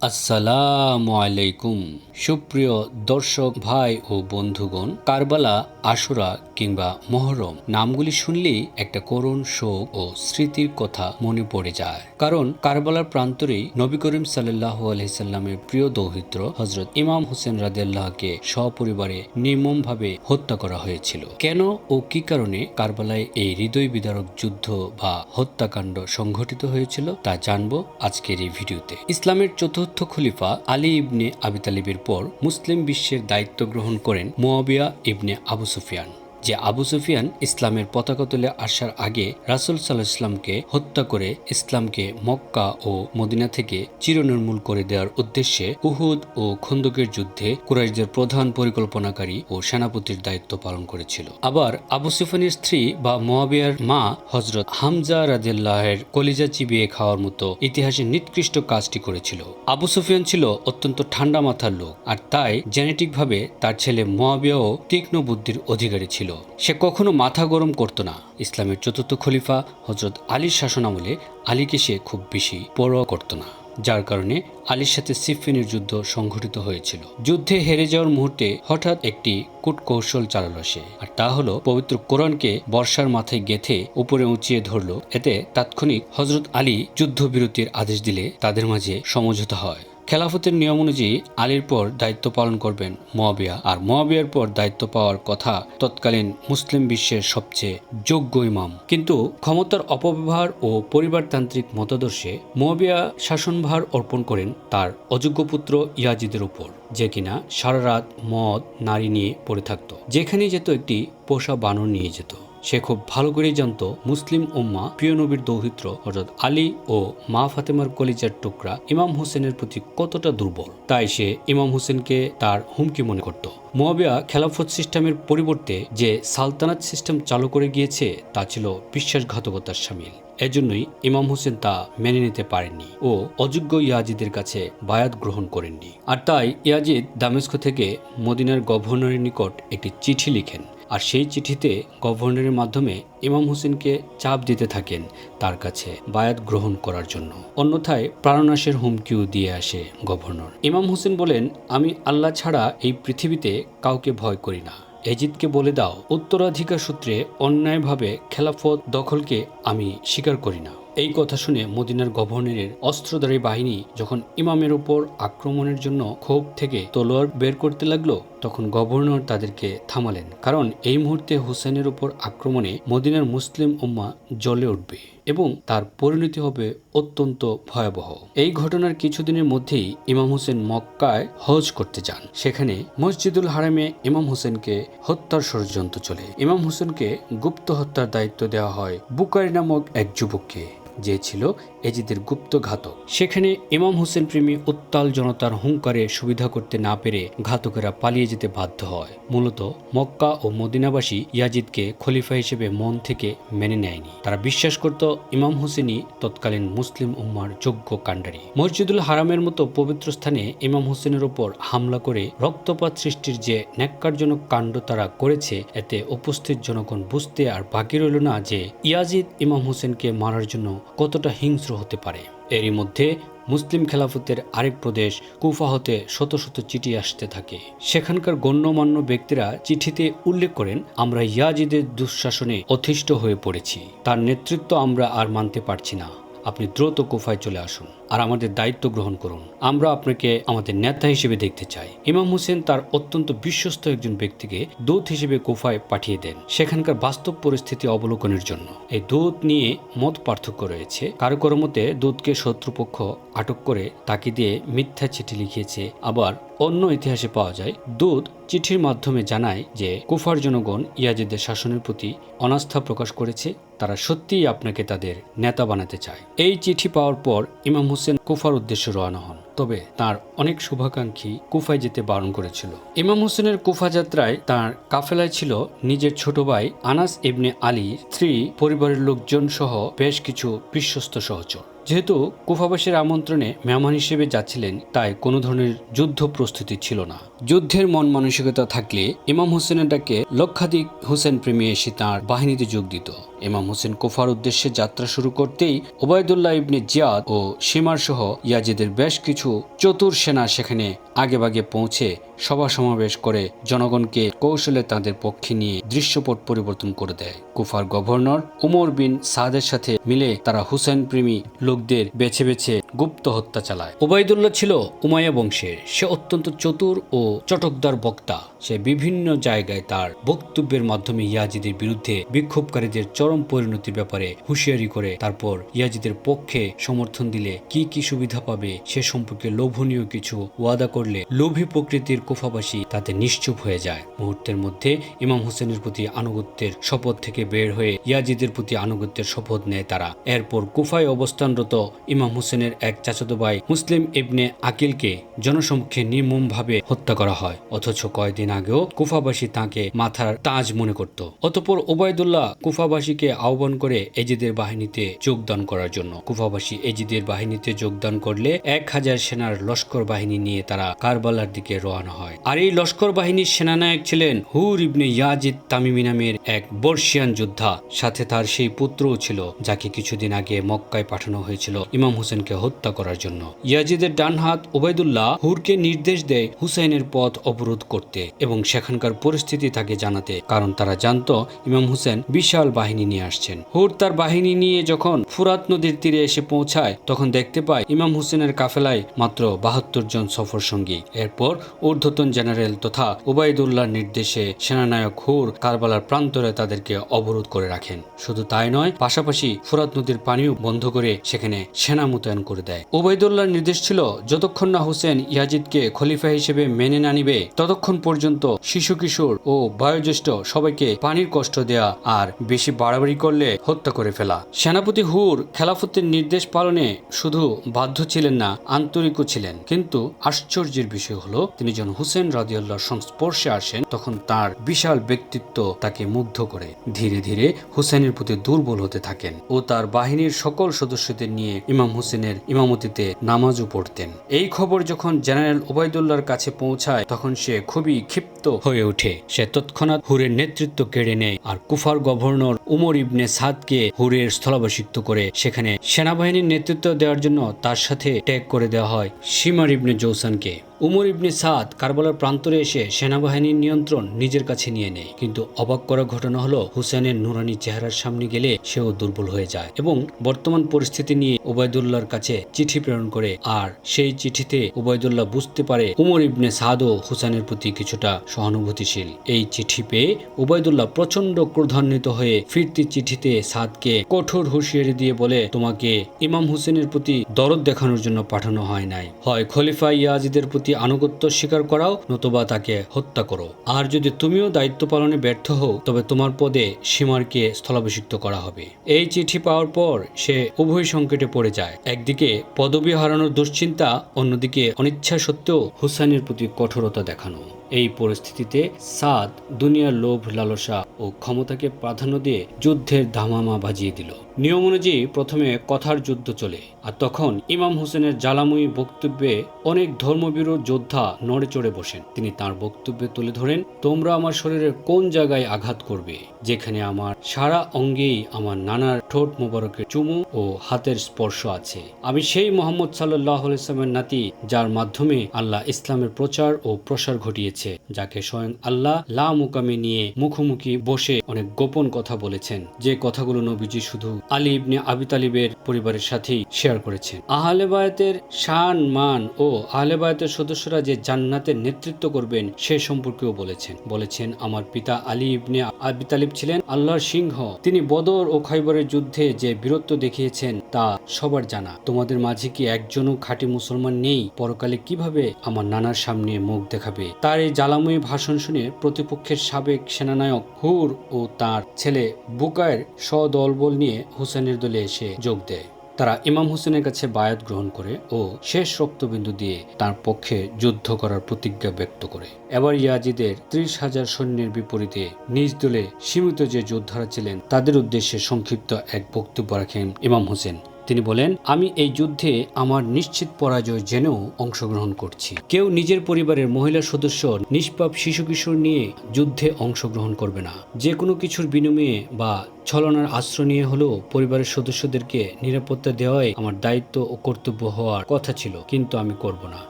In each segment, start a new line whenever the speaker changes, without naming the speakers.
আসসালামু আলাইকুম। সুপ্রিয় দর্শক ভাই ও বন্ধুগণ কারবালা আশুরা কিংবা মহরম নামগুলি শুনলেই একটা করুণ শোক ও স্মৃতির কথা মনে পড়ে যায়। কারণ কারবালার প্রান্তরেই নবী করিম সাল্লাহ আলহিসাল্লামের প্রিয় দৌহিত্র হজরত ইমাম হোসেন রাদেল্লাহকে সপরিবারে নির্মমভাবে হত্যা করা হয়েছিল। কেন ও কি কারণে কারবালায় এই হৃদয় বিদারক যুদ্ধ বা হত্যাকাণ্ড সংঘটিত হয়েছিল তা জানব আজকের এই ভিডিওতে। ইসলামের চতুর্থ খলিফা আলী ইবনে আবি তালিবের পর মুসলিম বিশ্বের দায়িত্ব গ্রহণ করেন মুয়াবিয়া ইবনে আবু সুফিয়ান। যে আবু সুফিয়ান ইসলামের পতাকা তুলে আসার আগে রাসুল সাল্লাহ ইসলামকে হত্যা করে ইসলামকে মক্কা ও মদিনা থেকে চিরনির্মূল করে দেওয়ার উদ্দেশ্যে উহুদ ও খন্দকের যুদ্ধে কুরাইশদের প্রধান পরিকল্পনাকারী ও সেনাপতির দায়িত্ব পালন করেছিল। আবার আবু সুফিয়ানের স্ত্রী বা মোয়াবিয়ার মা হজরত হামজা রাজিয়াল্লাহের কলিজা চিবিয়ে খাওয়ার মতো ইতিহাসে নিকৃষ্ট কাজটি করেছিল। আবু সুফিয়ান ছিল অত্যন্ত ঠান্ডা মাথার লোক আর তাই জেনেটিকভাবে তার ছেলে মোয়াবিয়াও তীক্ষ্ণ বুদ্ধির অধিকারী ছিল। সে কখনো মাথা গরম করত না। ইসলামের চতুর্থ খলিফা হজরত আলীর শাসনামলে আলীকে সে খুব বেশি পরোয়া করত না, যার কারণে আলীর সাথে সিফিনের যুদ্ধ সংঘটিত হয়েছিল। যুদ্ধে হেরে যাওয়ার মুহূর্তে হঠাৎ একটি কূটকৌশল চালালো সে, আর তা হলো পবিত্র কোরআনকে বর্ষার মাথায় গেথে উপরে উঁচিয়ে ধরলো। এতে তাৎক্ষণিক হজরত আলী যুদ্ধবিরতির আদেশ দিলে তাদের মাঝে সমঝোতা হয়। খেলাফতের নিয়ম অনুযায়ী আলীর পর দায়িত্ব পালন করবেন মোয়াবিয়া। আর মোয়াবিয়ার পর দায়িত্ব পাওয়ার কথা তৎকালীন মুসলিম বিশ্বের সবচেয়ে যোগ্য ইমাম। কিন্তু ক্ষমতার অপব্যবহার ও পরিবারতান্ত্রিক মতাদর্শে মোয়াবিয়া শাসনভার অর্পণ করেন তার অযোগ্য পুত্র ইয়াজিদের উপর, যে কিনা সারা রাত মদ, নারী নিয়ে পড়ে থাকত যেখানে যেত একটি পোষা বানর নিয়ে যেত। সে খুব ভালো করেই জানত মুসলিম উম্মা প্রিয় নবীর দৌহিত্র, অর্থাৎ আলী ও মা ফাতেমার কলিজার টুকরা ইমাম হোসেনের প্রতি কতটা দুর্বল। তাই সে ইমাম হোসেনকে তার হুমকি মনে করত। মোয়াবিয়া খেলাফত সিস্টেমের পরিবর্তে যে সালতানাত সিস্টেম চালু করে গিয়েছে, তা ছিল বিশ্বাসঘাতকতার সামিল। এজন্যই ইমাম হোসেন তা মেনে নিতে পারেননি ও অযোগ্য ইয়াজিদের কাছে বায়াত গ্রহণ করেননি। আর তাই ইয়াজিদ দামেস্ক থেকে মদিনার গভর্নরের নিকট একটি চিঠি লিখেন। আর সেই চিঠিতে গভর্নরের মাধ্যমে ইমাম হোসেনকে চাপ দিতে থাকেন তার কাছে বায়াত গ্রহণ করার জন্য। অন্যথায় প্রাণনাশের হুমকিও দিয়ে আসে গভর্নর। ইমাম হোসেন বলেন, আমি আল্লাহ ছাড়া এই পৃথিবীতে কাউকে ভয় করি না। এজিদকে বলে দাও, উত্তরাধিকার সূত্রে অন্যায়ভাবে খেলাফত দখলকে আমি স্বীকার করি না। এই কথা শুনে মদিনার গভর্নরের অস্ত্রধারী বাহিনী যখন ইমামের উপর আক্রমণের জন্য ক্ষোভ থেকে তলোয়ার বের করতে লাগল, তখন গভর্নর তাদেরকে থামালেন। কারণ এই মুহূর্তে হুসেনের উপর আক্রমণে মদিনার মুসলিম উম্মা জ্বলে উঠবে এবং তার পরিণতি হবে অত্যন্ত ভয়াবহ। এই ঘটনার কিছুদিনের মধ্যেই ইমাম হোসেন মক্কায় হজ করতে যান। সেখানে মসজিদুল হারামে ইমাম হোসেনকে হত্যার ষড়যন্ত্র চলে। ইমাম হোসেনকে গুপ্ত হত্যার দায়িত্ব দেওয়া হয় বুকারি নামক এক যুবককে। যে ছিল এজিদের গুপ্ত ঘাতক। সেখানে ইমাম হোসেন প্রেমী উত্তাল জনতার হুঙ্কারে সুবিধা করতে না পেরে ঘাতকেরা পালিয়ে যেতে বাধ্য হয়। মূলত মক্কা ও মদিনাবাসী ইয়াজিদকে খলিফা হিসেবে মন থেকে মেনে নেয়নি। তারা বিশ্বাস করত ইমাম হোসেনই তৎকালীন মুসলিম উম্মার যোগ্য কাণ্ডারি। মসজিদুল হারামের মতো পবিত্র স্থানে ইমাম হোসেনের ওপর হামলা করে রক্তপাত সৃষ্টির যে ন্যাক্কারজনক কাণ্ড তারা করেছে, এতে উপস্থিত জনগণ বুঝতে আর বাকি রইল না যে ইয়াজিদ ইমাম হোসেনকে মারার জন্য কতটা হিংস্র হতে পারে। এরই মধ্যে মুসলিম খেলাফতের আরেক প্রদেশ কুফা হতে শত শত চিঠি আসতে থাকে। সেখানকার গণ্যমান্য ব্যক্তিরা চিঠিতে উল্লেখ করেন, আমরা ইয়াজিদের দুঃশাসনে অতিষ্ঠ হয়ে পড়েছি। তার নেতৃত্ব আমরা আর মানতে পারছি না। আপনি দ্রুত কুফায় চলে আসুন। আর আমাদের দায়িত্ব গ্রহণ করুন। আমরা আপনাকে আমাদের নেতা হিসেবে দেখতে চাই। ইমাম হোসেন তার অত্যন্ত বিশ্বস্ত একজন ব্যক্তিকে দূত হিসেবে কুফায় পাঠিয়ে দেন। সেখানকার বাস্তব পরিস্থিতি অবলোকনের জন্য। এই দূত নিয়ে মত পার্থক্য রয়েছে। কারও কারও মতে দূতকে শত্রুপক্ষ আটক করে তাকে দিয়ে মিথ্যা চিঠি লিখিয়েছে। আবার অন্য ইতিহাসে পাওয়া যায়, দূত চিঠির মাধ্যমে জানায় যে কুফার জনগণ ইয়াজিদের শাসনের প্রতি অনাস্থা প্রকাশ করেছে। তারা সত্যিই আপনাকে তাদের নেতা বানাতে চায়। এই চিঠি পাওয়ার পর ইমাম হোসেন কুফার উদ্দেশ্যে রওনা হন। তবে তার অনেক শুভাকাঙ্ক্ষী কুফায় যেতে বারণ করেছিল। ইমাম হোসেনের কুফা যাত্রায় তার কাফেলায় ছিল নিজের ছোট ভাই আনাস ইবনে আলী, স্ত্রী, পরিবারের লোকজন সহ বেশ কিছু বিশ্বস্ত সহচর। যেহেতু কুফাবাসীর আমন্ত্রণে মেহমান হিসেবে যাচ্ছিলেন, তাই কোনো ধরনের যুদ্ধ প্রস্তুতি ছিল না। যুদ্ধের মন মানসিকতা থাকলে ইমাম হোসেনের ডাকে লক্ষাধিক হোসেন প্রেমী এসে তাঁর বাহিনীতে যোগ দিত। ইমাম হোসেন কুফার উদ্দেশ্যে যাত্রা শুরু করতেই ওবায়দুল্লাহ ইবনে জিয়াদ ও সীমার সহ ইয়াজিদের বেশ কিছু চতুর সেনা সেখানে আগেভাগে পৌঁছে সভা সমাবেশ করে জনগণকে কৌশলে তাদের পক্ষে নিয়ে দৃশ্যপট পরিবর্তন করে দেয়। কুফার গভর্নর উমর বিন সাদের সাথে মিলে তারা হুসেন প্রেমী লোকদের বেছে বেছে গুপ্ত হত্যা চালায়। ওবায়দুল্লাহ ছিল উমাইয়া বংশের। সে অত্যন্ত চতুর ও চটকদার বক্তা। সে বিভিন্ন জায়গায় তার বক্তব্যের মাধ্যমে ইয়াজিদের বিরুদ্ধে বিক্ষোভকারীদের চরম পরিণতির ব্যাপারে হুঁশিয়ারি করে তারপর ইয়াজিদের পক্ষে সমর্থন দিলে কি কি সুবিধা পাবে সে সম্পর্কে লোভনীয় কিছু ওয়াদা করলে লোভী প্রকৃতির কুফাবাসী তাতে নিশ্চুপ হয়ে যায়। মুহূর্তের মধ্যে ইমাম হোসেনের প্রতি আনুগত্যের শপথ থেকে বের হয়ে ইয়াজিদের প্রতি আনুগত্যের শপথ নেয় তারা। এরপর কুফায় অবস্থানরত ইমাম হোসেনের এক চাচাতো ভাই মুসলিম ইবনে আকিলকে জনসমক্ষে নির্মমভাবে হত্যা করা হয়। অথচ কয়েকদিন আগেও কুফাবাসী তাকে মাথার তাজ মনে করত। অতপর ওবায়দুল্লাহ কুফাবাসীকে আহ্বান করে এজিদের বাহিনীতে যোগদান করার জন্য। কুফাবাসী এজিদের বাহিনীতে যোগদান করলে এক হাজার সেনার লস্কর বাহিনী নিয়ে তারা কারবালার দিকে রওনা হয়। আর এই লস্কর বাহিনীর সেনানায়ক ছিলেন হুর ইবনে ইয়াজিদ তামিমি নামের এক বর্ষিয়ান যোদ্ধা। সাথে তার সেই পুত্রও ছিল, যাকে কিছুদিন আগে মক্কায় পাঠানো হয়েছিল। ইমাম হোসেনকে হত্যা করার জন্য। ইয়াজিদের ডান হাত ওবায়দুল্লাহ হুরকে নির্দেশ দেয় হুসাইনের পথ অবরোধ করতে এবং সেখানকার পরিস্থিতি তাকে জানাতে, কারণ তারা জানতো ইমাম হোসেন বিশাল বাহিনী নিয়ে আসছেন। হুর তার বাহিনী নিয়ে যখন ফুরাত নদীর তীরে এসে পৌঁছায়, তখন দেখতে পায় ইমাম হোসেনের কাফেলায় মাত্র বাহাত্তর জন সফর সঙ্গী। এরপর ঊর্ধ্বতন জেনারেল তথা ওবায়দুল্লাহর নির্দেশে সেনানায়ক হুর কারবালার প্রান্তরে তাদেরকে অবরোধ করে রাখেন। শুধু তাই নয়, পাশাপাশি ফুরাত নদীর পানিও বন্ধ করে সেখানে সেনা মোতায়েন করে দেয়। ওবায়দুল্লাহর নির্দেশ ছিল, যতক্ষণ না হোসেন ইয়াজিদকে খলিফা হিসেবে মেনে না নিবে, ততক্ষণ পর্যন্ত শিশু কিশোর ও বয়োজ্যেষ্ঠ সবাইকে পানির কষ্ট দেয়া আর বেশি বাড়াবাড়ি করলে হত্যা করে ফেলা। সেনাপতি হুর খেলাফতের নির্দেশ পালনে শুধু বাধ্য ছিলেন না, আন্তরিকও ছিলেন। কিন্তু আশ্চর্যের বিষয় হলো, তিনি যখন হুসেন রাদিউল্লাহর সংস্পর্শে আসেন, তখন তার বিশাল ব্যক্তিত্ব তাকে মুগ্ধ করে। ধীরে ধীরে হুসেনের প্রতি দুর্বল হতে থাকেন ও তার বাহিনীর সকল সদস্যদের নিয়ে ইমাম হোসেনের ইমামতিতে নামাজও পড়তেন। এই খবর যখন জেনারেল ওবায়দুল্লার কাছে পৌঁছায়, তখন সে খুবই ক্ষিপ্ত হয়ে ওঠে। সে তৎক্ষণাৎ হুরের নেতৃত্ব কেড়ে নেয় আর কুফার গভর্নর উমর ইবনে সাদকে হুরের স্থলাভিষিক্ত করে সেখানে সেনাবাহিনীর নেতৃত্ব দেওয়ার জন্য তার সাথে ট্যাগ করে দেওয়া হয় সীমার ইবনে জৌসানকে। উমর ইবনে সাদ কারবালার প্রান্তরে এসে সেনাবাহিনীর নিয়ন্ত্রণ নিজের কাছে নিয়ে নেয়। কিন্তু অবাক করা ঘটনা হলো, হুসেনের নুরানি চেহারার সামনে গেলে সেও দুর্বল হয়ে যায় এবং বর্তমান পরিস্থিতি নিয়ে ওবায়দুল্লাহর কাছে চিঠি প্রেরণ করে। আর সেই চিঠিতে ওবায়দুল্লাহ বুঝতে পারে, উমর ইবনে সাদও হুসেনের প্রতি কিছুটা সহানুভূতিশীল। এই চিঠি পেয়ে ওবায়দুল্লাহ প্রচণ্ড ক্রোধান্বিত হয়ে ফিরতি চিঠিতে সাদকে কঠোর হুঁশিয়ারি দিয়ে বলে, তোমাকে ইমাম হুসেনের প্রতি দরদ দেখানোর জন্য পাঠানো হয় নাই। হয় খলিফা ইয়াজিদের প্রতি আনুগত্য স্বীকার করাও, নতুবা তাকে হত্যা করো। আর যদি তুমিও দায়িত্ব পালনে ব্যর্থ হও, তবে তোমার পদে সীমারকে স্থলাভিষিক্ত করা হবে। এই চিঠি পাওয়ার পর সে উভয় সংকটে পড়ে যায়। একদিকে পদবি হারানোর দুশ্চিন্তা, অন্যদিকে অনিচ্ছা সত্ত্বেও হুসাইনের প্রতি কঠোরতা দেখানো। এই পরিস্থিতিতে সাদ দুনিয়ার লোভ, লালসা ও ক্ষমতাকে প্রাধান্য দিয়ে যুদ্ধের ধামামা বাজিয়ে দিল। নিয়ম অনুযায়ী প্রথমে কথার যুদ্ধ চলে, আর তখন ইমাম হোসেনের জ্বালাময়ী বক্তব্যে অনেক ধর্মবিরোধ যোদ্ধা নড়ে চড়ে বসেন। তিনি তার বক্তব্যে তুলে ধরেন, তোমরা আমার শরীরের কোন জায়গায় আঘাত করবে? যেখানে আমার সারা অঙ্গেই আমার নানার ঠোঁট মোবারকের চুমু ও হাতের স্পর্শ আছে। আমি সেই মোহাম্মদ সাল্লাহ ইসলামের নাতি, যার মাধ্যমে আল্লাহ ইসলামের প্রচার ও প্রসার ঘটিয়েছে, যাকে স্বয়ং আল্লাহ লা মুকামে নিয়ে মুখোমুখি বসে অনেক গোপন কথা বলেছেন। যে কথাগুলো নবীজি শুধু আলী ইবনে আবি তালিবের পরিবারের সাথেই শেয়ার করেছেন আহলে বায়াতের শান, মান ও আহলে বায়াতের সদস্যরা যে জান্নাতের নেতৃত্ব করবেন, সে সম্পর্কেও বলেছেন। বলেছেন, আমার পিতা আলী ইবনে আবি তালিব ছিলেন আল্লাহর সিংহ। তিনি বদর ও খৈবরের যুদ্ধে যে বীরত্ব দেখিয়েছেন, তা সবার জানা। তোমাদের মাঝে কি একজনও খাঁটি মুসলমান নেই? পরকালে কীভাবে আমার নানার সামনে মুখ দেখাবে? তার এই জ্বালাময়ী ভাষণ শুনে প্রতিপক্ষের সাবেক সেনানায়ক হুর ও তার ছেলে বুকায়ের সদলবল নিয়ে হুসেনের দলে এসে যোগ দেয়। তারা ইমাম হুসেনের কাছে বায়াত গ্রহণ করে ও শেষ রক্তবিন্দু দিয়ে তার পক্ষে যুদ্ধ করার প্রতিজ্ঞা ব্যক্ত করে। এবার ইয়াজিদের ত্রিশ হাজার সৈন্যের বিপরীতে নিজ দলে সীমিত যে যোদ্ধারা ছিলেন, তাদের উদ্দেশ্যে সংক্ষিপ্ত এক বক্তব্য রাখেন ইমাম হোসেন। তিনি বলেন, আমি এই যুদ্ধে আমার নিশ্চিত পরাজয় জেনেও অংশগ্রহণ করছি। কেউ নিজের পরিবারের মহিলা সদস্য নিষ্পাপ শিশু কিশোর নিয়ে যুদ্ধে অংশগ্রহণ করবে না। যে কোনো কিছুর বিনিময়ে বা ছলনার আশ্রয় নিয়ে হলেও পরিবারের সদস্যদেরকে নিরাপত্তা দেওয়াই আমার দায়িত্ব ও কর্তব্য হওয়ার কথা ছিল, কিন্তু আমি করব না।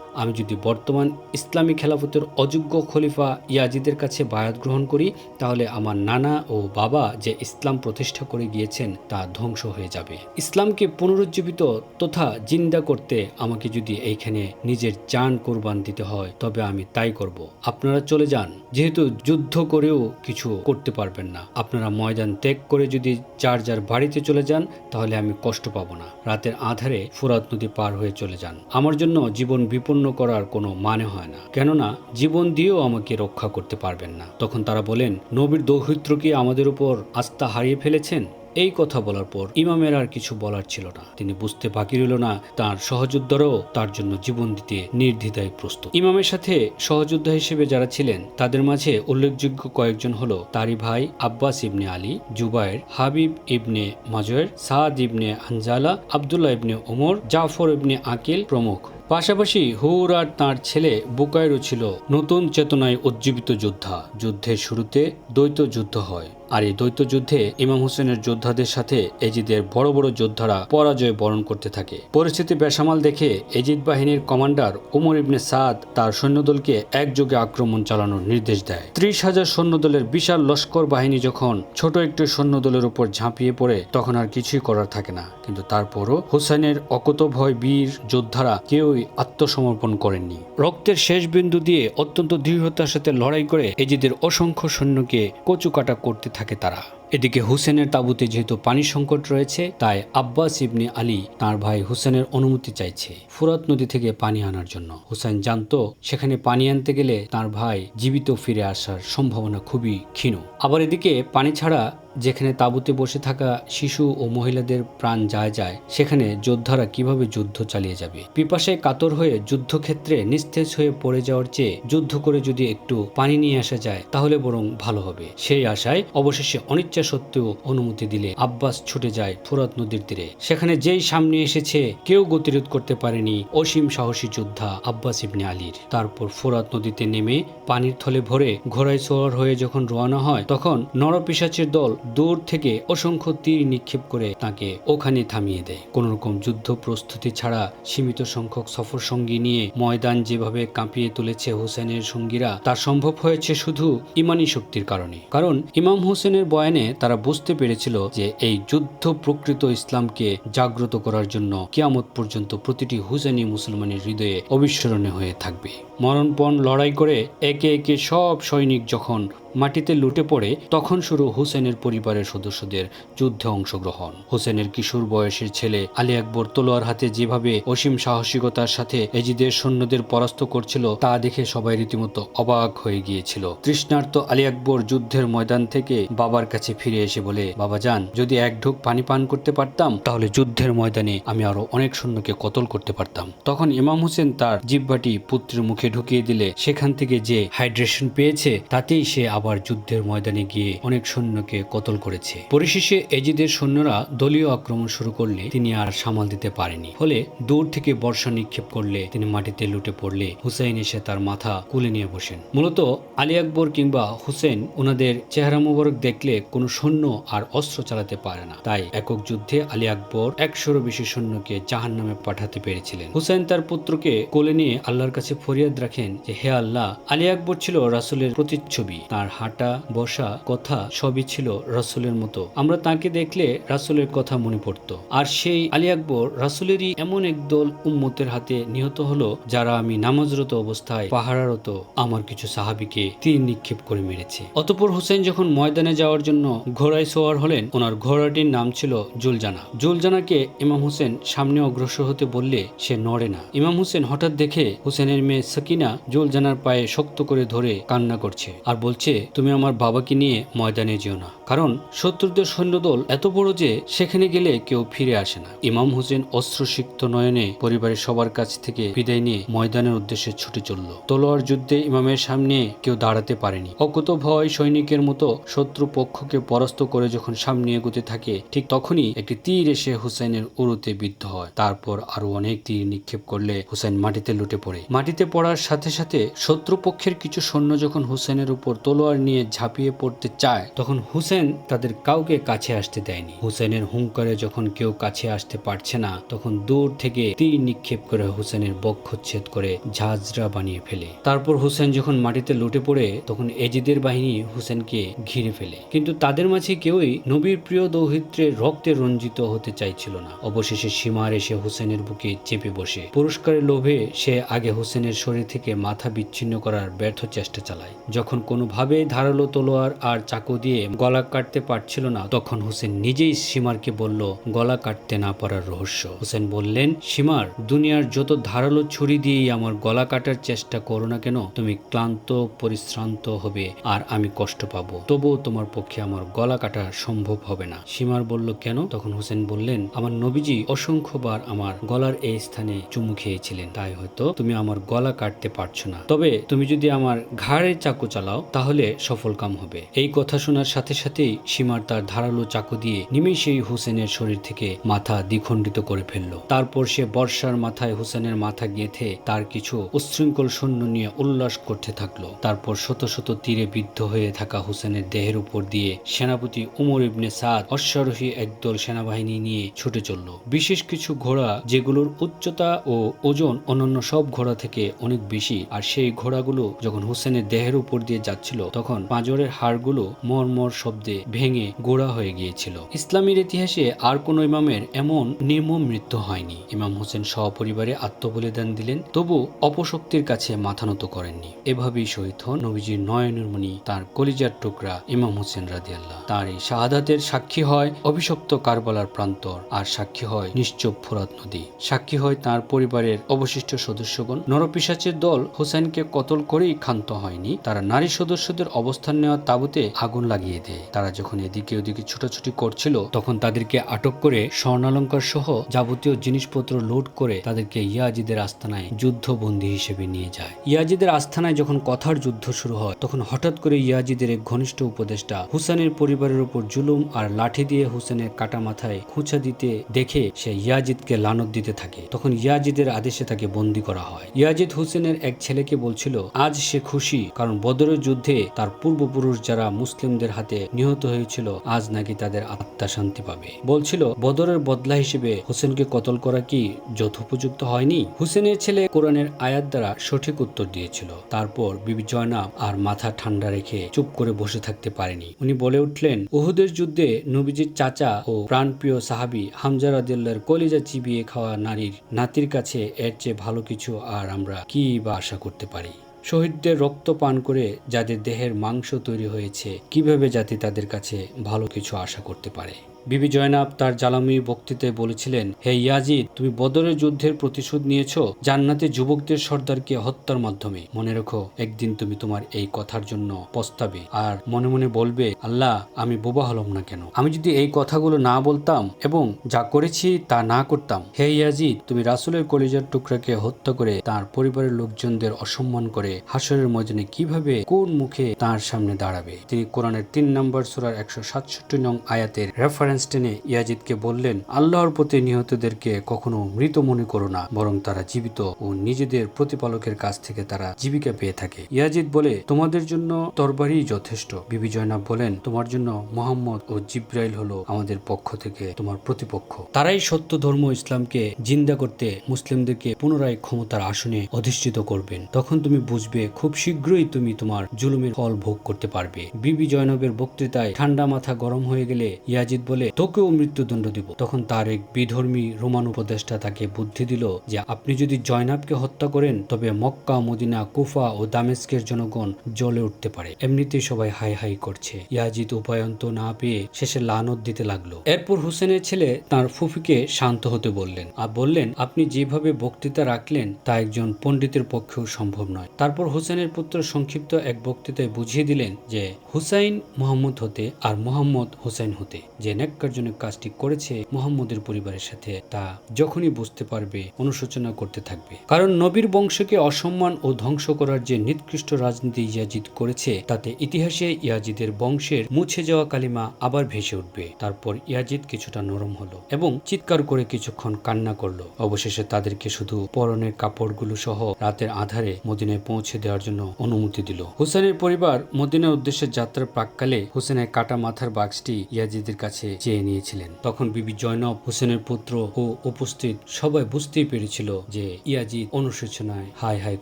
আমি যদি বর্তমান ইসলামী খেলাফতের অযোগ্য খলিফা ইয়াজিদের কাছে বায়াত গ্রহণ করি, তাহলে আমার নানা ও বাবা যে ইসলাম প্রতিষ্ঠা করে গিয়েছেন, তা ধ্বংস হয়ে যাবে। ইসলামকে পুনরুজ্জীবিত তথা জিন্দা করতে আমাকে যদি এইখানে নিজের জান কোরবান দিতে হয়, তবে আমি তাই করব। আপনারা চলে যান। যেহেতু যুদ্ধ করেও কিছু করতে পারবেন না। আপনারা ময়দান ত্যাগ করে যদি যার যার বাড়িতে চলে যান, তাহলে আমি কষ্ট পাবো না। রাতের আধারে ফুরাত নদী পার হয়ে চলে যান। আমার জন্য জীবন বিপন্ন করার কোনো মানে হয় না। কেননা, জীবন দিয়েও আমাকে রক্ষা করতে পারবেন না। তখন তারা বলেন, নবীর দৌহিত্র কি আমাদের উপর আস্থা হারিয়ে ফেলেছেন? এই কথা বলার পর ইমামের আর কিছু বলার ছিল না। তিনি বুঝতে বাকি রইল না, তার সহযোদ্ধারাও তার জন্য জীবন দিতে নির্দ্বিধায় প্রস্তুত। ইমামের সাথে সহযোদ্ধা হিসেবে যারা ছিলেন, তাদের মাঝে উল্লেখযোগ্য কয়েকজন হলো তারি ভাই আব্বাস ইবনে আলী জুবায়ের হাবিব ইবনে মাজয়ের সাদ ইবনে আনজালা, আবদুল্লাহ ইবনে ওমর, জাফর ইবনে আকিল প্রমুখ। পাশাপাশি হুর আর তাঁর ছেলে বুকাইরও ছিল নতুন চেতনায় উজ্জীবিত যোদ্ধা। যুদ্ধের শুরুতে দ্বৈত যুদ্ধ হয়। আর এই দ্বৈত যুদ্ধে ইমাম হোসেনের যোদ্ধাদের সাথে এজিদের বড় বড় যোদ্ধারা পরাজয় বরণ করতে থাকে। পরিস্থিতি বেসামাল দেখে এজিদ বাহিনীর কমান্ডার উমর ইবনে সাদ তার সৈন্যদলকে একযোগে আক্রমণ চালানোর নির্দেশ দেয়। ত্রিশ হাজার সৈন্যদলের বিশাল লস্কর বাহিনী যখন ছোট একটি সৈন্যদলের উপর ঝাঁপিয়ে পড়ে, তখন আর কিছুই করার থাকে না। কিন্তু তারপরও হুসাইনের অকতভয় বীর যোদ্ধারা কেউই আত্মসমর্পণ করেননি। রক্তের শেষ বিন্দু দিয়ে অত্যন্ত দৃঢ়তার সাথে লড়াই করে এজিদের অসংখ্য সৈন্যকে কচুকাটা করতে থাকে তারা। এদিকে হুসেনের তাঁবুতে যেহেতু পানি সংকট রয়েছে, তাই আব্বাস ইবনে আলী তার ভাই হুসেনের অনুমতি চাইছে ফুরাত নদী থেকে পানি আনার জন্য। হুসেন জানতো, সেখানে পানি আনতে গেলে তার ভাই জীবিত ফিরে আসার সম্ভাবনা খুবই ক্ষীণ। আবার এদিকে পানি ছাড়া যেখানে তাঁবুতে বসে থাকা শিশু ও মহিলাদের প্রাণ যায় যায়, সেখানে যোদ্ধারা কীভাবে যুদ্ধ চালিয়ে যাবে? পিপাসায় কাতর হয়ে যুদ্ধক্ষেত্রে নিস্তেজ হয়ে পড়ে যাওয়ার চেয়ে যুদ্ধ করে যদি একটু পানি নিয়ে আসা যায়, তাহলে বরং ভালো হবে। সেই আশায় অবশেষে অনিচ্ছা সত্ত্বেও অনুমতি দিলে আব্বাস ছুটে যায় ফুরাত নদীর তীরে। সেখানে যেই সামনে এসেছে, কেউ গতিরোধ করতে পারেনি অসীম সাহসী যোদ্ধা আব্বাস ইবনে আলীর। তারপর ফোরাত নদীতে নেমে পানির থলে ভরে ঘোড়ায় সোয়ার হয়ে যখন রওনা হয়, তখন নরপিসাচের দল দূর থেকে অসংখ্য তীর নিক্ষেপ করে তাকে ওখানে থামিয়ে দেয়। কোন রকম যুদ্ধ প্রস্তুতি ছাড়া সীমিত সংখ্যক সফর সঙ্গী নিয়ে ময়দান যেভাবে কাঁপিয়ে তুলেছে হোসেনের সঙ্গীরা, তা সম্ভব হয়েছে শুধু ইমানি শক্তির কারণে। কারণ ইমাম হোসেনের বয়ানে তারা বুঝতে পেরেছিল যে এই যুদ্ধ প্রকৃত ইসলামকে জাগ্রত করার জন্য কিয়ামত পর্যন্ত প্রতিটি হুসেনি মুসলমানের হৃদয়ে অবিস্মরণীয় হয়ে থাকবে। মরণপণ লড়াই করে একে একে সব সৈনিক যখন মাটিতে লুটে পড়ে, তখন শুরু হুসেনের পরিবারের সদস্যদের যুদ্ধে অংশগ্রহণ। হোসেনের কিশোর বয়সের ছেলে আলী আকবর তলোয়ার হাতে যেভাবে অসীম সাহসিকতার সাথে এজিদের সৈন্যদের পরাস্ত করছিল, তা দেখে সবাই রীতিমতো অবাক হয়ে গিয়েছিল। তৃষ্ণার্ত আলী আকবর যুদ্ধের ময়দান থেকে বাবার কাছে ফিরে এসে বলে, বাবা যান যদি এক ঢোক পানি পান করতে পারতাম, তাহলে যুদ্ধের ময়দানে আমি আরও অনেক সৈন্যকে কতল করতে পারতাম। তখন ইমাম হোসেন তার জিব্বাটি পুত্রের মুখে ঢুকিয়ে দিলে, সেখান থেকে যে হাইড্রেশন পেয়েছে, তাতেই সে আবার যুদ্ধের ময়দানে গিয়ে অনেক সৈন্যকে কতল করেছে। পরিশেষে এজিদের সৈন্যরা দলীয় আক্রমণ শুরু করলে তিনি আর সামাল দিতে পারেনি। ফলে দূর থেকে বর্ষা নিক্ষেপ করলে তিনি মাটিতে লুটে পড়লে হুসাইন এসে তার মাথা কুলে নিয়ে বসেন। মূলত আলী আকবর কিংবা হুসেন ওনাদের চেহারা মুবারক দেখলে কোনো সৈন্য আর অস্ত্র চালাতে পারে না। তাই একক যুদ্ধে আলী আকবর একশোরও বেশি সৈন্যকে জাহান নামে পাঠাতে পেরেছিলেন। হুসাইন তার পুত্রকে কোলে নিয়ে আল্লাহর কাছে ফরিয়াদ রাখেন যে, হে আল্লাহ, আলী আকবর ছিল রাসুলের প্রতিচ্ছবি। তার হাঁটা, বসা কথা সবই ছিল রাসুলের মতো। আমরা তাকে দেখলে রাসুলের কথা মনে পড়তো। আর সেই আলী আকবর রাসুলেরই এমন একদল উম্মতের হাতে নিহত হলো, যারা আমি নামাজরত অবস্থায় পাহারারত আমার কিছু সাহাবিকে তীর নিক্ষেপ করে মেরেছে। অতপর হোসেন যখন ময়দানে যাওয়ার জন্য ঘোড়ায় সোয়ার হলেন, ওনার ঘোড়াটির নাম ছিল জুলজানা। জুলজানাকে ইমাম হোসেন সামনে অগ্রসর হতে বললে সে নড়ে না। ইমাম হোসেন হঠাৎ দেখে হোসেনের মেয়ে সকিনা জুলজানার পায়ে শক্ত করে ধরে কান্না করছে আর বলছে তুমি আমার বাবাকে নিয়ে ময়দানে যেও না। কারণ শত্রুদের সৈন্যদল এত বড় যে সেখানে গেলে কেউ ফিরে আসে না। ইমাম হোসেন অস্ত্রসিক্ত নয়নে পরিবারের সবার কাছ থেকে বিদায় নিয়ে ময়দানের উদ্দেশ্যে ছুটে চলল। তলোয়ার যুদ্ধে ইমামের সামনে কেউ দাঁড়াতে পারেনি। অকুত ভয় সৈনিকের মতো শত্রু পক্ষকে পরাস্ত করে যখন সামনে এগোতে থাকে, ঠিক তখনই একটি তীর এসে হুসেনের উরুতে বিদ্ধ হয়। তারপর আরও অনেক তীর নিক্ষেপ করলে হুসেন মাটিতে লুটে পড়ে। মাটিতে পড়ার সাথে সাথে শত্রুপক্ষের কিছু সৈন্য যখন হুসেনের উপর তলোয়ার নিয়ে ঝাঁপিয়ে পড়তে চায়, তখন হুসেন তাদের কাউকে কাছে আসতে দেয়নি। হুসেনের হুঙ্কারে যখন কেউ কাছে আসতে পারছে না, তখন দূর থেকে তীর নিক্ষেপ করে হুসেনের বক্ষচ্ছেদ করে ঝাঁঝরা বানিয়ে ফেলে। তারপর হুসেন যখন মাটিতে লুটে পড়ে, তখন এজিদের বাহিনী হুসেনকে ঘিরে ফেলে। কিন্তু তাদের মাঝে কেউই নবীর প্রিয় দৌহিত্রের রক্তে রঞ্জিত হতে চাইছিল না। অবশেষে সীমার এসে হুসেনের বুকে চেপে বসে। পুরস্কারের লোভে সে আগে হুসেনের শরীর থেকে মাথা বিচ্ছিন্ন করার ব্যর্থ চেষ্টা চালায়। যখন কোনোভাবে ধারালো তলোয়ার আর চাকু দিয়ে গলা কাটতে পারছিল না। তখন হোসেন নিজেই সীমারকে বলল, গলা কাটতে না পারার রহস্য। হোসেন বললেন, সীমার, দুনিয়ার যত ধারালো ছুরি দিয়েই আমার গলা কাটার চেষ্টা করো না কেন, তুমি ক্লান্ত, পরিশ্রান্ত হবে আর আমি কষ্ট পাবো। তবুও তোমার পক্ষে আমার গলা কাটা সম্ভব হবে না। সীমার বলল, কেন? তখন হোসেন বললেন, আমার নবীজি অসংখ্যবার আমার গলার এই স্থানে চুমু খেয়েছিলেন। তাই হয়তো তুমি আমার গলা কাটতে পারছ না। তবে তুমি যদি আমার ঘাড়ে চাকু চালাও, তাহলে সফল কাম হবে। এই কথা শোনার সাথে সাথেই সীমার তার ধারালো চাকু দিয়ে নিমেষেই হুসেনের শরীর থেকে মাথা দ্বিখণ্ডিত করে ফেলল। তারপর সে বর্ষার মাথায় হুসেনের মাথা গেঁথে তার কিছু উচ্ছৃঙ্খল সৈন্য নিয়ে উল্লাস করতে থাকল। তারপর শত শত তীরে বিদ্ধ হয়ে থাকা হুসেনের দেহের উপর দিয়ে সেনাপতি উমর ইবনে সাদ অশ্বারোহী একদল সেনাবাহিনী নিয়ে ছুটে চলল। বিশেষ কিছু ঘোড়া যেগুলোর উচ্চতা ও ওজন অন্যান্য সব ঘোড়া থেকে অনেক বেশি, আর সেই ঘোড়াগুলো যখন হুসেনের দেহের উপর দিয়ে যাচ্ছিল তখন পাঁজরের হাড়গুলো মরমর শব্দে ভেঙে গোড়া হয়ে গিয়েছিল। ইসলামের ইতিহাসে আর কোনো ইমামের এমন নির্মম মৃত্যু হয়নি। ইমাম হোসেন সপরিবারে আত্মবলিদান দিলেন, তবু অপশক্তির কাছে মাথা নত করেননি। এভাবেই শহীদ হন নবীজির নয়নের মণি তার কলিজার টুকরা ইমাম হোসেন রাদিয়াল্লাহ তার এই শাহাদাতের সাক্ষী হয় অভিশপ্ত কারবালার প্রান্তর, আর সাক্ষী হয় নিশ্চুপ ফোরাত নদী। সাক্ষী হয় তার পরিবারের অবশিষ্ট সদস্যগণ। নরপিসাচের দল হোসেনকে কতল করেই ক্ষান্ত হয়নি। তারা নারী সদস্যদের অবস্থান নেওয়া তাবুতে আগুন লাগিয়ে দেয়। তারা যখন এদিকে ওদিকে ছুটাছুটি করছিল, তখন তাদেরকে আটক করে স্বর্ণালঙ্কার সহ যাবতীয় জিনিসপত্র লোড করে তাদেরকে ইয়াজিদের আস্তানায় যুদ্ধবন্দী হিসেবে নিয়ে যায়। ইয়াজিদের আস্তানায় যখন কথার যুদ্ধ শুরু হয়, তখন হঠাৎ করে ইয়াজিদের এক ঘনিষ্ঠ উপদেষ্টা হুসেনের পরিবারের উপর জুলুম আর লাঠি দিয়ে হুসেনের কাটা মাথায় খুঁচা দিতে দেখে সে ইয়াজিদকে লানত দিতে থাকে। তখন ইয়াজিদের আদেশে তাকে বন্দী করা হয়। ইয়াজিদ হুসেনের এক ছেলেকে বলছিল, আজ সে খুশি, কারণ বদরের যুদ্ধে তার পূর্বপুরুষ যারা মুসলিমদের হাতে নিহত হয়েছিল, আজ নাকি তাদের আত্মা শান্তি পাবে। বলছিল, বদরের বদলা হিসেবে হোসেনকে কতল করা কি যথোপযুক্ত হয়নি? হুসেনের ছেলে কোরআনের আয়াত দ্বারা সঠিক উত্তর দিয়েছিল। তারপর বিবি জয়নাব আর মাথা ঠান্ডা রেখে চুপ করে বসে থাকতে পারেনি। উনি বলে উঠলেন, উহুদের যুদ্ধে নবীজির চাচা ও প্রাণপ্রিয় সাহাবি হামজা রাদিল্লার কলিজা চিবিয়ে খাওয়া নারীর নাতির কাছে এর চেয়ে ভালো কিছু আর আমরা কি বা আশা করতে পারি? শহীদদের রক্ত পান করে যাদের দেহের মাংস তৈরি হয়েছে, কীভাবে জাতি তাদের কাছে ভালো কিছু আশা করতে পারে? বিবি জয়নাব তার জ্বালামি বক্তৃতায় বলেছিলেন, হে ইয়াজিদ, তুমি বদরের যুদ্ধের প্রতিশোধ নিয়েছো, জান্নাতে যুবকদের সর্দারকে হত্যার মাধ্যমে। মনে রেখো, একদিন তুমি তোমার এই কথার জন্য পস্তাবে। আর মনে মনে বলবে, আল্লাহ, আমি বোবা হলাম না কেন? আমি যদি এই কথাগুলো না বলতাম এবং যা করেছি তা না করতাম, হে ইয়াজিদ, তুমি রাসুলের কলিজার টুকরাকে হত্যা করে তার পরিবারের লোকজনদের অসম্মান করে হাসরের ময়দানে কীভাবে, কোন মুখে তার সামনে দাঁড়াবে? তিনি কোরআনের তিন নম্বর সুরার একশো সাতষট্টি নং আয়াতের রেফারেন্স টেনে ইয়াজিদকে বললেন, আল্লাহর প্রতি নিহতদেরকে কখনো মৃত মনে করো না, বরং তারা জীবিত ও নিজেদের প্রতিপালকের কাছ থেকে তারা জীবিকা পেয়ে থাকে। ইয়াজিদ বলে, তোমাদের জন্য তরবারই যথেষ্ট। বিবি জয়নাব বলেন, তোমার জন্য মোহাম্মদ ও জিব্রাইল হলো আমাদের পক্ষ থেকে তোমার প্রতিপক্ষ। তারাই সত্য ধর্ম ইসলামকে জিন্দা করতে মুসলিমদেরকে পুনরায় ক্ষমতার আসনে অধিষ্ঠিত করবেন। তখন তুমি বুঝবে, খুব শীঘ্রই তুমি তোমার জুলুমের ফল ভোগ করতে পারবে। বিবি জয়নবের বক্তৃতায় ঠান্ডা মাথা গরম হয়ে গেলে ইয়াজিদ বলে তোকেও মৃত্যুদণ্ড দিব। তখন তার এক বিধর্মী রোমান উপদেষ্টা তাকে বুদ্ধি দিল যে আপনি যদি জয়নাবকে হত্যা করেন, তবে মক্কা, মদিনা, কুফা ও দামেস্কের জনগণ জ্বলে উঠতে পারে। এমনিতেই সবাই হাই হাই করছে। ইয়াজিদ উপায়ন্ত না পেয়ে শেষে লানত দিতে লাগল। এরপর হোসেনের ছেলে তার ফুফিকে শান্ত হতে বললেন আর বললেন, আপনি যেভাবে বক্তৃতা রাখলেন, তা একজন পণ্ডিতের পক্ষেও সম্ভব নয়। তারপর হুসেনের পুত্র সংক্ষিপ্ত এক বক্তৃতায় বুঝিয়ে দিলেন যে হুসাইন মোহাম্মদ হতে আর মোহাম্মদ হুসাইন হতে, যে ন্যাক্কারজনক কাজটি করেছে মোহাম্মদের পরিবারের সাথে। তা যখনই বুঝতে পারবে, অনুশোচনা করতে থাকবে। কারণ নবীর বংশকে অসম্মান ও ধ্বংস করার যে নিকৃষ্ট রাজনীতি ইয়াজিদ করেছে, তাতে ইতিহাসে ইয়াজিদের বংশের মুছে যাওয়া কালিমা আবার ভেসে উঠবে। তারপর ইয়াজিদ কিছুটা নরম হলো এবং চিৎকার করে কিছুক্ষণ কান্না করল। অবশেষে তাদেরকে শুধু পরনের কাপড়গুলো সহ রাতের আধারে মদিনায় পৌঁছে দেওয়ার জন্য অনুমতি দিল। হুসেনের পরিবার মদিনার উদ্দেশ্যে যাত্রার প্রাককালে হুসেনের কাটা মাথার বাক্সটি ইয়াজিদের কাছে চেয়ে নিয়েছিলেন। তখন বিবি জয়নব হোসেনের পুত্র ও উপস্থিত সবাই বুঝতেই পেরেছিল যে ইয়াজিদ অনুশোচনায় হাই হাই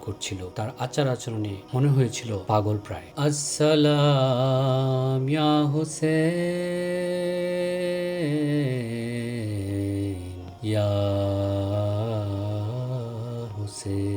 করছিল। তার আচার আচরণে মনে হয়েছিল পাগল প্রায়। আসসালাম ইয়া হোসেন। ইয়া হোসেন।